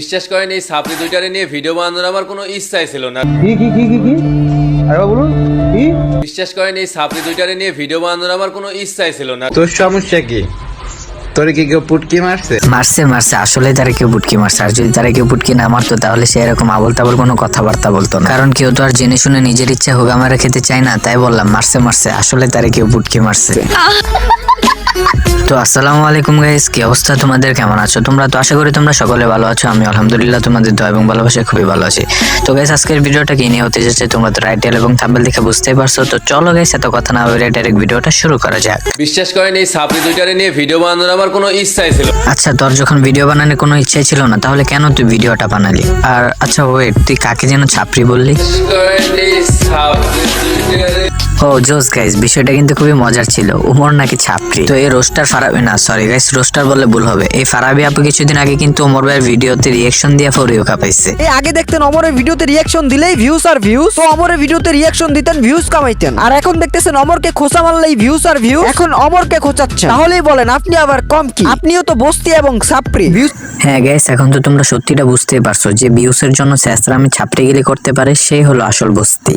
বিশ্বাস করেন এই সাপড়ি দুইটারে নিয়ে ভিডিও বানানোর আমার কোনো ইচ্ছাই ছিল না। কি কি কি কি কি? আরেবা বলুন কি? বিশ্বাস করেন এই সাপড়ি দুইটারে নিয়ে ভিডিও বানানোর আমার কোনো ইচ্ছাই ছিল না। তোর সমস্যা কি? তোর কি কেউ পুটকি মারছে? মারছে মারছে। আসলে তারা কেউ পুটকি মারছে। আর যদি তারা কেউ পুটকি না মারতো তাহলে সে এরকম আবল তাবল কোনো কথাবার্তা বলতো না। কারণ কেউ তো আর জেনে শুনে নিজের ইচ্ছা হোক আমরা খেতে চায় না তাই বললাম মারছে মারছে। আসলে তারা কেউ পুটকি মারছে। তো আসসালামু আলাইকুম গাইস কি অবস্থা তোমাদের? কেমন আছো? তোমরা তো আশা করি তোমরা সকলে ভালো আছো আমি আলহামদুলিল্লাহ তোমাদের দোয়া এবং ভালোবাসায় খুবই ভালো আছি। তো গাইস আজকের ভিডিওটা কি নিয়ে হতে যাচ্ছে তোমরা তো টাইটেল এবং থাম্বনেল দেখে বুঝতেই পারছ। তো চলো গাইস এত কথা না বলে ডাইরেক্ট ভিডিওটা শুরু করা যাক। বিশ্বাস করেন এই সাপড়ি দুইটারে নিয়ে ভিডিও বানানোর আমার কোনো ইচ্ছাই ছিল আচ্ছা তোর যখন ভিডিও বানানোর কোনো ইচ্ছাই ছিল না তাহলে কেন তুই ভিডিওটা বানালি? আর আচ্ছা ওয়েট তুই কাকে যেন ছাপরি বললি? ও জোস গাইস বিষয়টা কিন্তু খুবই মজার ছিল। উমর নাকি ছাপরি তো এই রোস্টার ফারাবি না সরি গাইস রোস্টার বললে ভুল হবে। এই ফারাবি আপু কিছুদিন আগে কিন্তু ওমর ভাইয়ের ভিডিওতে রিয়েকশন দিয়ে ফরিও কাপাইছে এই আগে দেখতেন অমরের ভিডিওতে রিয়াকশন দিলেই ভিউজ আর ভিউজ তো অমরের ভিডিওতে রিয়াকশন দিতেন ভিউজ কামাইতেন। আর এখন দেখতেছেন অমরকে খোঁচা মারলেই ভিউজ আর ভিউজ এখন অমরকে খোঁচাচ্ছেন। তাহলেই বলেন আপনি আবার কম কি? আপনিও তো বস্তি এবং সাপ্রি ভিউজ হ্যাঁ গাইস এখন তো তোমরা সত্যিটা বুঝতেই পারছ যে ভিউসের জন্য স্যাসরামি ছাপড়ে গেলে করতে পারে সেই হলো আসল বস্তি।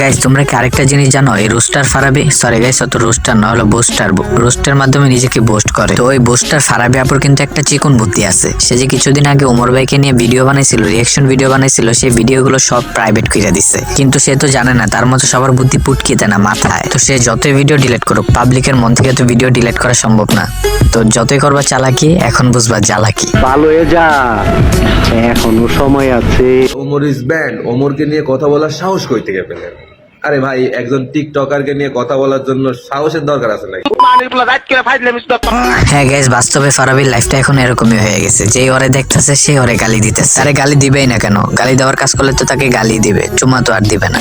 গাইস তোমরা কি আরেকটা জিনিস জানো? এই রোস্টার ফারাবি? সরি গাইস অত রোস্টার না, হলো বোস্টার রোস্টের মাধ্যমে নিজেকে বোস্ট করে। তো ওই বোস্টার ফারাবি আপুর কিন্তু একটা চিকন বুদ্ধি আছে। সে যে কিছুদিন আগে ওমর ভাইকে নিয়ে ভিডিও বানাইছিল রিয়াকশন ভিডিও বানাইছিল, সেই ভিডিওগুলো সব প্রাইভেট করে দিছে। কিন্তু সে তো জানে না, তার মতো সবার বুদ্ধি পুটকিতে না মাথায়। তো সে যতই ভিডিও ডিলিট করুক পাবলিকের মন থেকে তো ভিডিও ডিলিট করা সম্ভব না। তো যতই করবা চালাকি, এখন বুঝবা জ্বালাকি। ভালো হয়ে যা, এখনও সময় আছে। ওমর ইজ ব্যান্ড ওমরকে নিয়ে কথা বলার সাহস কই থেকে পেলেন? আরে ভাই, একজন টিকটকারকে নিয়ে কথা বলার জন্য সাহসের দরকার আছে নাকি? হ্যাঁ গ্যাস বাস্তবে ফারাবির লাইফটা এখন এরকমই হয়ে গেছে। যেই ওরে দেখতেছে সেই ওরে গালি দিতেছে। আরে গালি দিবেই না কেন? গালি দেওয়ার কাজ করলে তো তাকে গালি দিবে। চুমা তো আর দিবে না।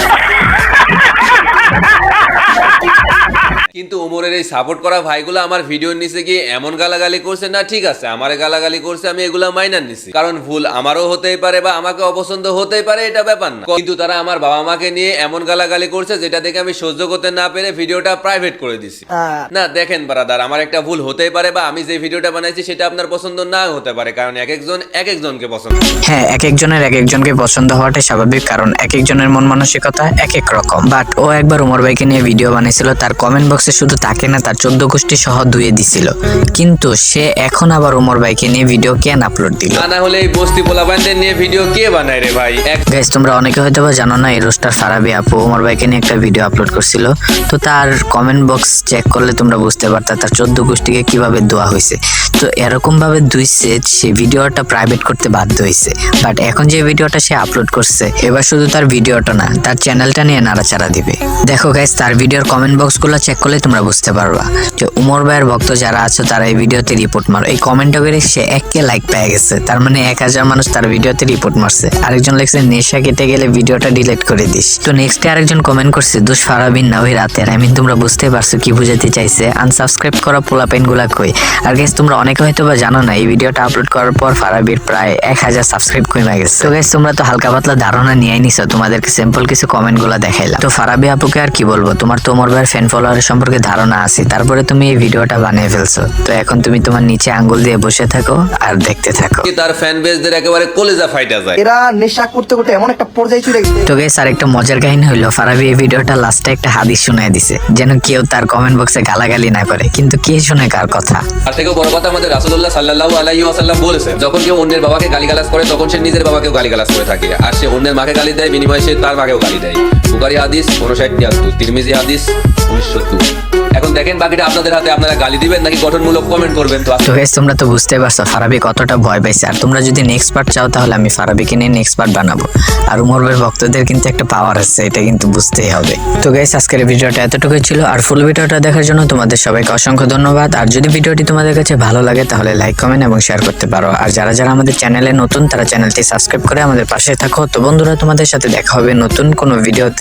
কিন্তু উমরের এই সাপোর্ট করা ভাইগুলো আমার ভিডিওর নিচে গিয়ে এমন গালাগালি করছে না ঠিক আছে আমার গালাগালি করছে আমি এগুলা মাইনার নিছি। কারণ ভুল আমারও হতেই পারে বা আমাকে অপছন্দ হতেই পারে এটা ব্যাপার না। কিন্তু তারা আমার বাবা মাকে নিয়ে এমন গালাগালি করছে যেটা দেখে আমি সহ্য করতে না পেরে ভিডিওটা প্রাইভেট করে দিছি। না দেখেন বারাদার আমার একটা ভুল হতেই পারে বা আমি যে ভিডিওটা বানাইছি সেটা আপনার পছন্দ না হতে পারে। কারণ এক একজন এক একজনকে পছন্দ হ্যাঁ এক একজনের এক একজনকে পছন্দ হওয়াটাই স্বাভাবিক কারণ এক একজনের মন মানসিকতা এক এক রকম। বাট ও একবার উমর ভাইকে নিয়ে ভিডিও বানিয়েছিল তার কমেন্ট বক্সে শুধু তাকে না তার চোদ্দ গোষ্ঠী সহ ধুয়ে দিছিল। কিন্তু সে এখন আবার ওমর ভাইকে নিয়ে ভিডিও কেন আপলোড দিল? না হলে এই বস্তি পোলাপানদের নিয়ে ভিডিও কে বানায় রে ভাই? গাইস তোমরা অনেকে হয়তো বা জানো না এই রোস্টার ফারাবি আপু ওমর ভাইকে নিয়ে একটা ভিডিও আপলোড করছিল। তো তার কমেন্ট বক্স চেক করলে তোমরা বুঝতে পারতা তার চোদ্দ গোষ্ঠীকে কীভাবে দোয়া হয়েছে তো এরকম ভাবে দুইছে সে ভিডিওটা প্রাইভেট করতে বাধ্য হয়েছে বাট এখন যে ভিডিওটা সে আপলোড করছে, এবার শুধু তার ভিডিওটা না, তার চ্যানেলটা নিয়ে নাড়াচাড়া দিবে। দেখো গাইজ তার ভিডিওর কমেন্ট বক্সগুলো চেক করলে তোমরা বুঝতে পারবা। যে উমর ভাইয়ের ভক্ত যারা আছো, তারা এই ভিডিওতে রিপোর্ট মারো। এই কমেন্ট করে সে এককে লাইক পেয়ে গেছে। তার মানে এক হাজার মানুষ তার ভিডিওতে রিপোর্ট মারছে। আরেকজন লেখছে, নেশা কেটে গেলে ভিডিওটা ডিলিট করে দিস। তো নেক্সটে আরেকজন কমেন্ট করছে, দোষ ফারাবিন না ওই রাতের। আই মিন তোমরা বুঝতে পারছ কি বুঝাতে চাইছে। আনসাবস্ক্রাইব করা পোলা পেনগুলা কই? আর গেস তোমরা অনেকে হয়তো বা জানো না এই ভিডিওটা আপলোড করার পর ফারাবির প্রায় এক হাজার সাবস্ক্রাইব কমে গেছে। তো গেস তোমরা তো হালকা পাতলা ধারণা নিয়ে নিছো তোমাদেরকে সিম্পল কিছু কমেন্টগুলা দেখাইলাম। তো ফারাবি আপুকে আর কি বলব তোমার তো ওমর ভাইয়ের ফ্যান ফলোয়ারের সম্পর্কে ধারণা আছে তারপরে তুমি এই ভিডিওটা বানিয়ে ফেলছো। তো এখন তুমি তোমার নিচে আঙ্গুল দিয়ে বসে থাকো আর দেখতে থাকো। তার ফ্যান বেসদের একেবারে কলেজা ফাইটা যায়। এরা নেশা করতে করতে এমন একটা পর্যায়ে চলে গেছে। তো গেস আর একটা মজার কাহিনী হইল ফারাবি এই ভিডিওটা লাস্টে একটা হাদিস শুনাই দিছে যেন কেউ তার কমেন্ট বক্সে গালাগালি না করে কিন্তু কে শুনে কার কথা? তার থেকেও বড় কথা আমাদের রাসুল্লাহ সাল্লাহ আলাইহি আসাল্লাম বলেছে, যখন কেউ অন্যের বাবাকে গালিগালাজ করে, তখন সে নিজের বাবাকেও গালিগালাজ করে থাকে। আর সে অন্যের মাকে গালি দেয়, বিনিময়ে সে তার মাকেও গালি দেয়। বুকারি হাদিস উনষাট তিয়াত্তর তিরমিজি হাদিস, উনিশশো এখন দেখেন বাকিটা আপনাদের হাতে আপনারা গালি দিবেন নাকি গঠনমূলক কমেন্ট করবেন? তো গেস তোমরা তো বুঝতে পারছ, ফারাবি কতটা ভয় পাইছে। আর তোমরা যদি নেক্সট পার্ট চাও, তাহলে আমি ফারাবিকে নিয়ে নেক্সট পার্ট বানাবো। আর উমরবের ভক্তদের কিন্তু একটা পাওয়ার আছে, এটা কিন্তু বুঝতেই হবে। তো গাইস আজকের ভিডিওটা এতটুকুই ছিল। আর ফুল ভিডিওটা দেখার জন্য তোমাদের সবাইকে অসংখ্য ধন্যবাদ। আর যদি ভিডিওটি তোমাদের কাছে ভালো লাগে, তাহলে লাইক কমেন্ট এবং শেয়ার করতে পারো। আর যারা যারা আমাদের চ্যানেলে নতুন, তারা চ্যানেলটি সাবস্ক্রাইব করে আমাদের পাশে থাকো। তো বন্ধুরা, তোমাদের সাথে দেখা হবে নতুন কোনো ভিডিওতে